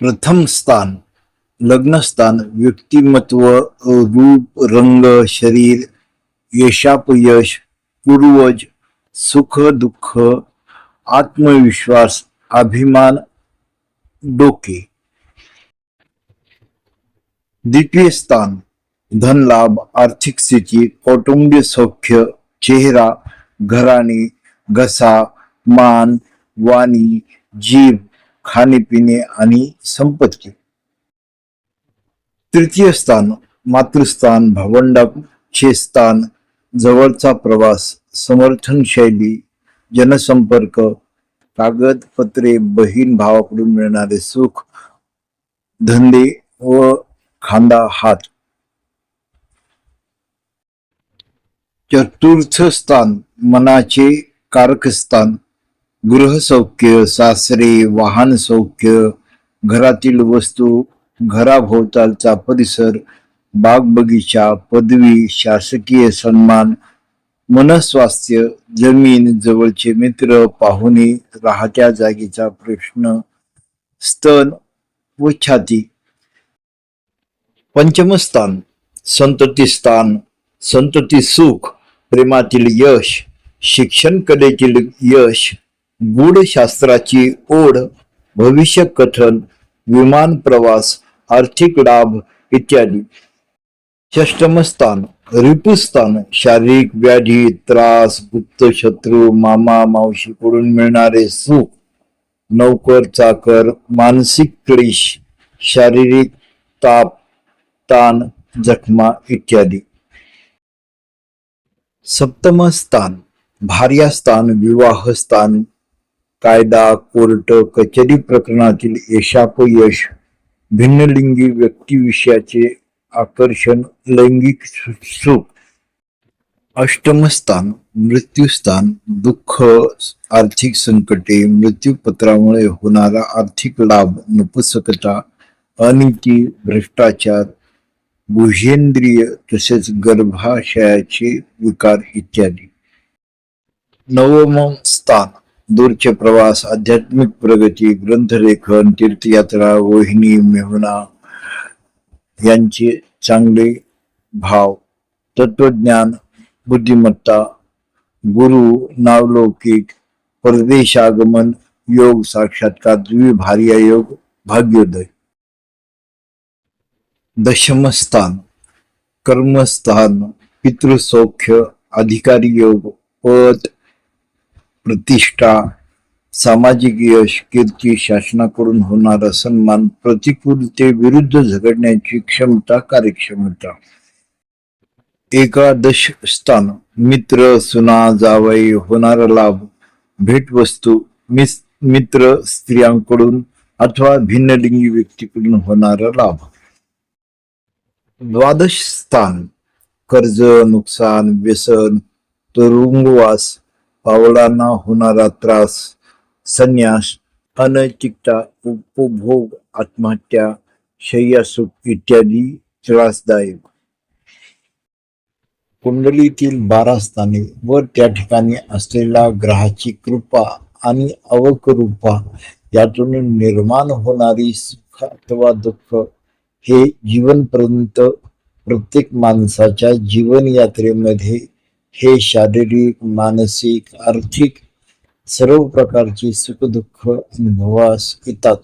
प्रथम स्थान लग्नस्थान व्यक्तिमत्व, रूप, रंग, शरीर, यशापयश, पूर्वज, सुख, दुःख, आत्मविश्वास, अभिमान, डोके. द्वितीय स्थान धन लाभ आर्थिक स्थिति कौटुंबिक सौख्य, चेहरा, घराणे, घसा, मान, वाणी जीभ खाणेपिणे आणि संपत्ती तृतीय स्थान मातृस्थान भावंडाचे स्थान जवळचा प्रवास समर्थन शैली जनसंपर्क कागदपत्रे बहीण भावाकडून मिळणारे सुख धंदे व खांदा हात. चतुर्थ स्थान मनाचे कारकस्थान गृहसौख्य सासरे वाहन सौख्य घरातील वस्तू घराभोवतालचा परिसर बाग बगीचा पदवी शासकीय सन्मान मनस्वास्थ्य जमीन जवळचे मित्र पाहुणे राहत्या जागेचा प्रश्न स्तन व छाती. पंचमस्थान संतती स्थान संतती सुख प्रेमातील यश शिक्षण कलेतील यश गूढशास्त्राची ओढ भविष्य कथन विमान प्रवास आर्थिक लाभ इत्यादी. षष्टम स्थान रिपुस्थान शारीरिक व्याधी त्रास गुप्त शत्रू मामा मावशीकडून मिळणारे सुख नौकर चाकर मानसिक क्लेश शारीरिक ताप ताण जखमा इत्यादी. सप्तम स्थान भार्या स्थान विवाह स्थान कायदा कोर्ट कचेरी प्रकरणातील यशापयश भिन्नलिंगी व्यक्तिविषयाचे आकर्षण लैंगिक सुख अष्टमस्थान मृत्यूस्थान दुःख आर्थिक संकटे मृत्यूपत्रामुळे होणारा आर्थिक लाभ नपुसकता अनिती भ्रष्टाचार भुजेंद्रिय तसेच गर्भाशयाचे विकार इत्यादी. नवम स्थान दूरचे प्रवास आध्यात्मिक प्रगती ग्रंथलेखन तीर्थयात्रा वहिनी मेहुणा यांचे चांगले भाव तत्वज्ञान बुद्धिमत्ता गुरु नावलौकिक परदेशागमन योग साक्षात्कार द्विभार्य योग भाग्योदय. दशमस्थान कर्मस्थान पितृसौख्य अधिकारी योग पद प्रतिष्ठा सामाजिक यश कीर्ती शासनाकडून होणारा सन्मान प्रतिकूलते विरुद्ध झगडण्याची क्षमता कार्यक्षमता. एकादश स्थान मित्र सुना जावई होणारा लाभ भेटवस्तू मित्र स्त्रियांकडून अथवा भिन्नलिंगी व्यक्तीकडून होणारा लाभ. द्वादश स्थान कर्ज नुकसान व्यसन तुरुंगवास पावलांना होणारा त्रास संन्यास अनैतिकता उपभोग आत्महत्या शय्यासुख इत्यादी त्रासदायक. कुंडलीतील बारा स्थाने व त्या ठिकाणी असलेला ग्रहाची कृपा आणि अवकरूपा यातून निर्माण होणारी सुख अथवा दुःख हे जीवनपर्यंत प्रत्येक माणसाच्या जीवन यात्रेमध्ये हे शारीरिक मानसिक आर्थिक सर्व प्रकारची सुखदुःख अनुभवास येतात.